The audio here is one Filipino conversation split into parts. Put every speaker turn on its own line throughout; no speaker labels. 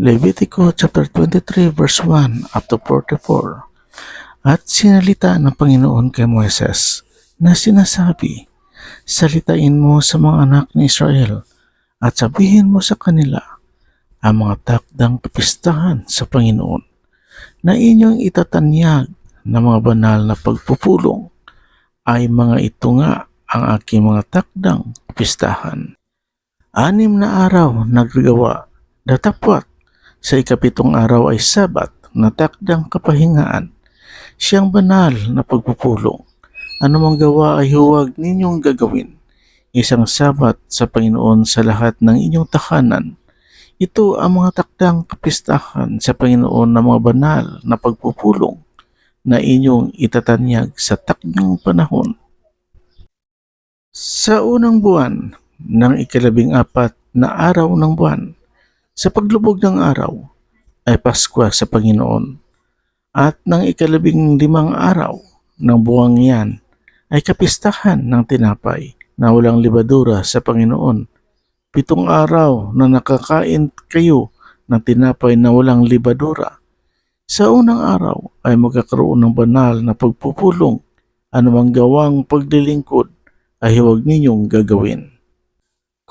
Levitico chapter 23 verse 1 up to 44 At sinalita ng Panginoon kay Moises na sinasabi, Salitain mo sa mga anak ni Israel at sabihin mo sa kanila ang mga takdang kapistahan sa Panginoon na inyong itatanyag na mga banal na pagpupulong ay mga ito nga ang aking mga takdang kapistahan. Anim na araw nagagawa, datapwat sa ikapitong araw ay sabat na takdang kapahingaan. Siyang banal na pagpupulong. Anumang gawa ay huwag ninyong gagawin. Isang sabat sa Panginoon sa lahat ng inyong tahanan. Ito ang mga takdang kapistahan sa Panginoon na mga banal na pagpupulong na inyong itatanyag sa takdang panahon. Sa unang buwan ng ikalabing apat na araw ng buwan, sa paglubog ng araw ay Paskwa sa Panginoon. At ng ikalabing limang araw ng buwang yan ay kapistahan ng tinapay na walang libadura sa Panginoon. Pitong araw na nakakain kayo ng tinapay na walang libadura. Sa unang araw ay magkakaroon ng banal na pagpupulong. Anumang gawang paglilingkod ay huwag ninyong gagawin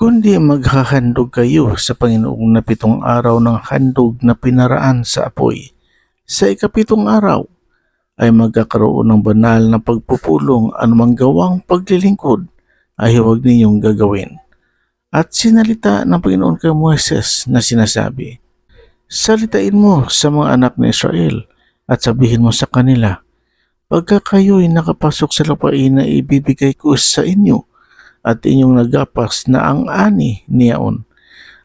kundi maghahandog kayo sa Panginoong na pitong araw ng handog na pinaraan sa apoy. Sa ikapitong araw ay magkakaroon ng banal na pagpupulong anumang gawang paglilingkod ay huwag ninyong gagawin. At sinalita ng Panginoon kay Moises na sinasabi, Salitain mo sa mga anak ni Israel at sabihin mo sa kanila, Pagka kayo'y nakapasok sa lupain na ibibigay ko sa inyo, at inyong nagapas na ang ani niyaon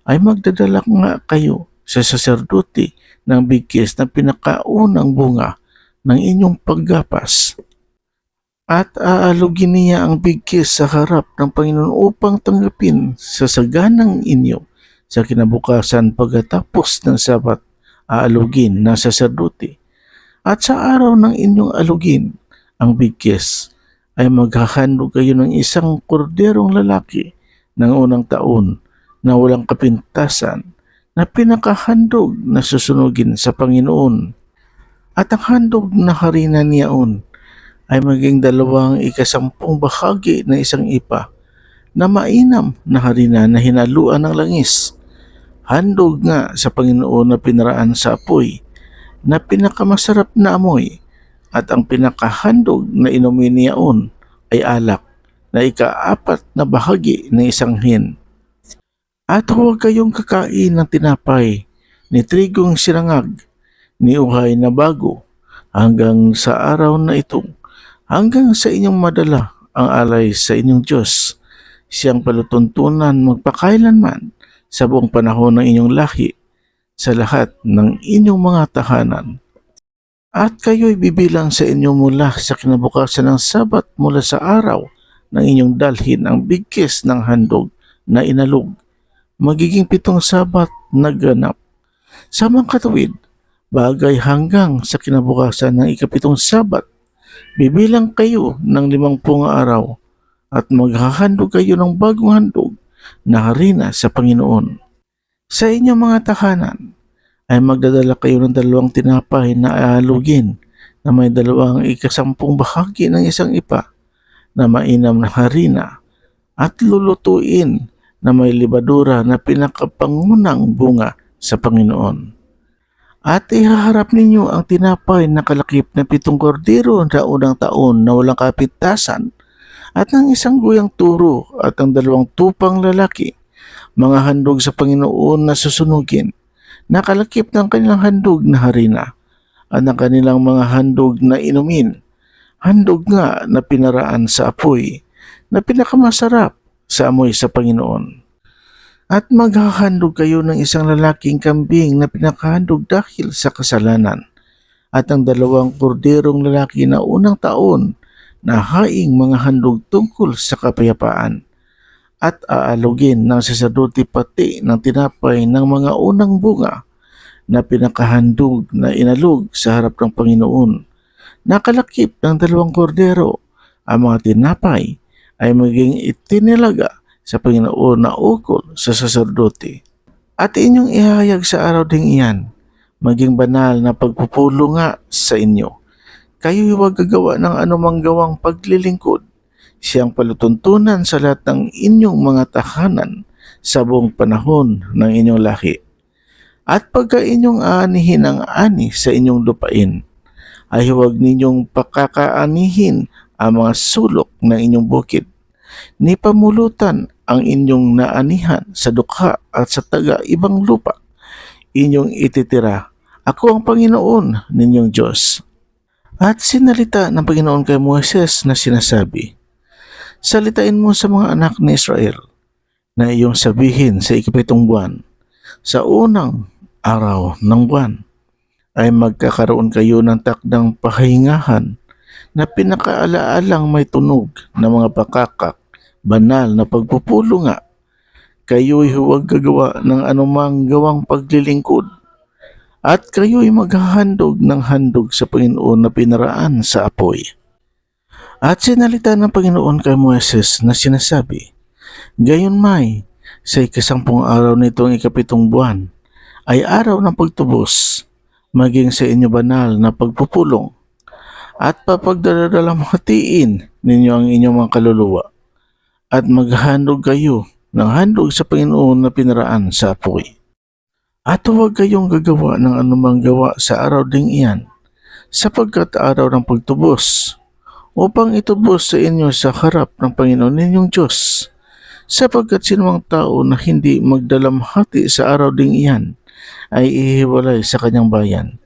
ay magdadala nga kayo sa saserdote ng bigkis na pinakaunang bunga ng inyong paggapas. At aalugin niya ang bigkis sa harap ng Panginoon upang tanggapin sa saganang inyo sa kinabukasan pagkatapos ng sabat aalugin ng saserdote. At sa araw ng inyong alugin ang bigkis ay maghahandog kayo ng isang korderong lalaki ng unang taon na walang kapintasan na pinakahandog na susunugin sa Panginoon. At ang handog na harina niyaon ay maging dalawang ikasampung bahagi ng isang ipa na mainam na harina na hinaluan ng langis. Handog nga sa Panginoon na pinaraan sa apoy na pinakamasarap na amoy at ang pinakahandog na inumin niyaon ay alak na ikaapat na bahagi ng isang hin. At huwag kayong kakain ng tinapay, ni trigong sinangag, ni uhay na bago, hanggang sa araw na ito, hanggang sa inyong madala ang alay sa inyong Diyos. Siyang palutuntunan magpakailanman sa buong panahon ng inyong lahi, sa lahat ng inyong mga tahanan at kayo'y bibilang sa inyo mula sa kinabukasan ng sabat mula sa araw ng inyong dalhin ang bigkis ng handog na inalog. Magiging pitong sabat na ganap. Sa mga katuwid, bagay hanggang sa kinabukasan ng ikapitong sabat, bibilang kayo ng limangpung araw at maghahandog kayo ng bagong handog na harina sa Panginoon. Sa inyong mga tahanan, ay magdadala kayo ng dalawang tinapay na aalugin na may dalawang ikasampung bahagi ng isang ipa na mainam na harina at lulutuin na may libadura na pinakapangunang bunga sa Panginoon. At ihaharap ninyo ang tinapay na kalakip na pitong kordero na unang taon na walang kapitasan at ng isang guyang turo at ang dalawang tupang lalaki, mga handog sa Panginoon na susunugin nakalakip ng kanilang handog na harina at ng kanilang mga handog na inumin. Handog nga na pinaraan sa apoy na pinakamasarap sa amoy sa Panginoon. At maghahandog kayo ng isang lalaking kambing na pinakahandog dahil sa kasalanan at ang dalawang korderong lalaki na unang taon na haing mga handog tungkol sa kapayapaan at aalugin ng sasadote pati ng tinapay ng mga unang bunga na pinakahandog na inalog sa harap ng Panginoon. Nakalakip ng dalawang kordero, ang mga tinapay ay maging itinilaga sa Panginoon na ukol sa saserdote. At inyong ihayag sa araw ding iyan, maging banal na pagpupulo nga sa inyo. Kayo huwag gagawa ng anumang gawang paglilingkod. Siyang palutuntunan sa lahat ng inyong mga tahanan sa buong panahon ng inyong lahi. At pagka inyong aanihin ang ani sa inyong lupain, ay huwag ninyong pakakaanihin ang mga sulok ng inyong bukid, ni pamulutan ang inyong naanihan sa dukha at sa taga ibang lupa. Inyong ititira, ako ang Panginoon ninyong Diyos. At sinalita ng Panginoon kay Moises na sinasabi, Salitain mo sa mga anak ni Israel na iyong sabihin sa ikapitong buwan, sa unang araw ng buwan ay magkakaroon kayo ng takdang pahingahan na pinakaalaalang may tunog na mga pakakak, banal na pagpupulo nga. Kayo'y huwag gagawa ng anumang gawang paglilingkod at kayo'y maghahandog ng handog sa Panginoon na pinaraan sa apoy. At sinalita ng Panginoon kay Moises na sinasabi, Gayon may, sa ikasampung araw nitong ikapitong buwan, ay araw ng pagtubos, maging sa inyo banal na pagpupulong, at papagdadalamhatiin ninyo ang inyong mga kaluluwa, at maghandog kayo ng handog sa Panginoon na pinaraan sa apoy. At huwag kayong gagawa ng anumang gawa sa araw ding iyan, sapagkat araw ng pagtubos, upang itubos sa inyo sa harap ng Panginoon ninyong Diyos, sapagkat sinumang tao na hindi magdalamhati sa araw ding iyan ay ihiwalay sa kanyang bayan.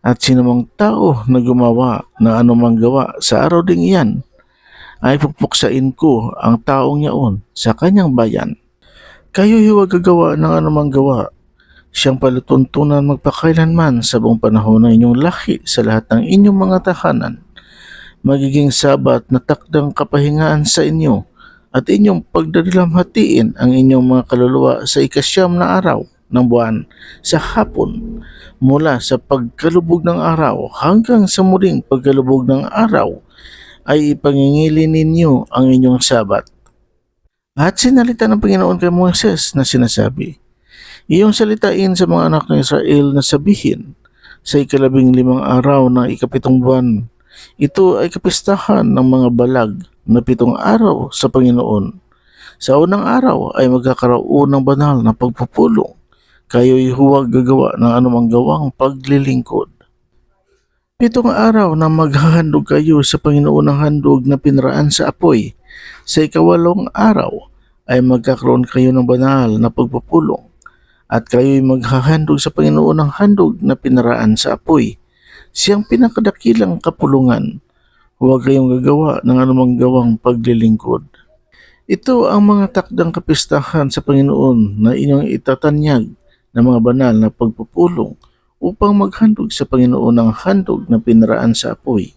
At sinumang tao na gumawa ng anumang gawa sa araw ding iyan ay pupuksain ko ang taong yaon sa kanyang bayan. Kayo huwag gagawa ng anumang gawa siyang palutuntunan magpakailanman sa buong panahon ng inyong lahi sa lahat ng inyong mga tahanan. Magiging sabat na takdang kapahingaan sa inyo at inyong pagdadalamhatiin ang inyong mga kaluluwa sa ikasyam na araw ng buwan sa hapon mula sa pagkalubog ng araw hanggang sa muling pagkalubog ng araw ay ipangingili ninyo ang inyong sabat. At sinalita ng Panginoon kay Moises na sinasabi, Iyong salitain sa mga anak ng Israel na sabihin sa ikalabing limang araw ng ikapitong buwan. Ito ay kapistahan ng mga balag na pitong araw sa Panginoon. Sa unang araw ay magkakaroon ng banal na pagpupulong. Kayo'y huwag gagawa ng anumang gawang paglilingkod. Pitong araw na maghahandog kayo sa Panginoon ng handog na pinaraan sa apoy. Sa ikawalong araw ay magkakaroon kayo ng banal na pagpupulong at kayo'y maghahandog sa Panginoon ng handog na pinaraan sa apoy. Siyang pinakadakilang kapulungan. Huwag kayong gagawa ng anumang gawang paglilingkod. Ito ang mga takdang kapistahan sa Panginoon na inyong itatanyag ng mga banal na pagpupulong upang maghandog sa Panginoon ng handog na pinaraan sa apoy,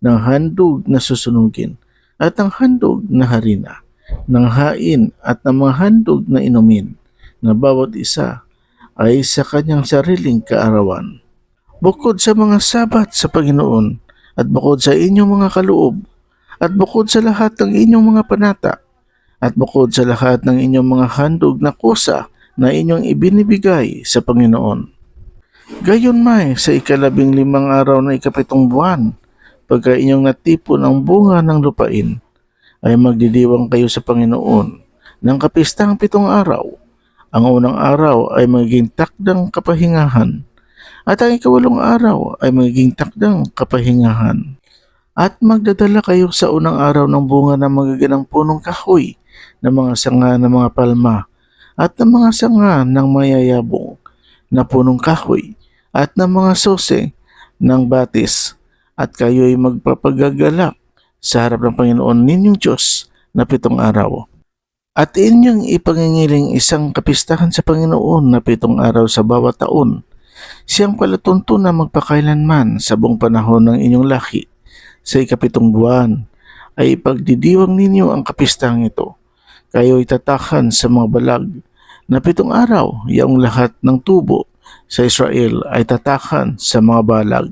ng handog na susunugin, at ng handog na harina, ng hain at ng mga handog na inumin, na bawat isa ay sa kanyang sariling kaarawan. Bukod sa mga sabat sa Panginoon, at bukod sa inyong mga kaloob, at bukod sa lahat ng inyong mga panata, at bukod sa lahat ng inyong mga handog na kusa na inyong ibinibigay sa Panginoon. Gayon may sa ikalabing limang araw na ikapitong buwan, pagka inyong natipon ang bunga ng lupain, ay magdidiwang kayo sa Panginoon ng kapistang pitong araw. Ang unang araw ay magiging takdang kapahingahan, at ang ikawalong araw ay magiging takdang kapahingahan. At magdadala kayo sa unang araw ng bunga ng magaganang punong kahoy, ng mga sanga ng mga palma, at ng mga sanga ng mayayabong na punong kahoy, at ng mga sose ng batis, at kayo'y magpapagagalak sa harap ng Panginoon ninyong Diyos na pitong araw. At inyong ipangingiling isang kapistahan sa Panginoon na pitong araw sa bawat taon. Siyang palatunto na magpakailanman sa buong panahon ng inyong laki. Sa ikapitong buwan ay ipagdidiwang ninyo ang kapistahang ito. Kayo itatakan sa mga balag na pitong araw yaong lahat ng tubo sa Israel ay tatakan sa mga balag.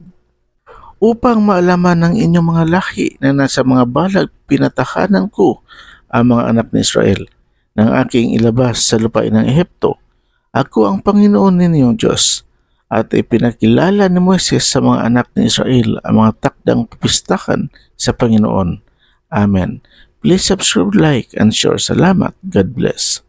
Upang maalaman ng inyong mga laki na nasa mga balag pinatahanan ko ang mga anak ni Israel ng aking ilabas sa lupain ng Ehipto Ako ang Panginoon ninyong Diyos. At ipinakilala ni Moises sa mga anak ni Israel ang mga takdang pistakan sa Panginoon. Amen. Please subscribe, like, and share. Salamat. God bless.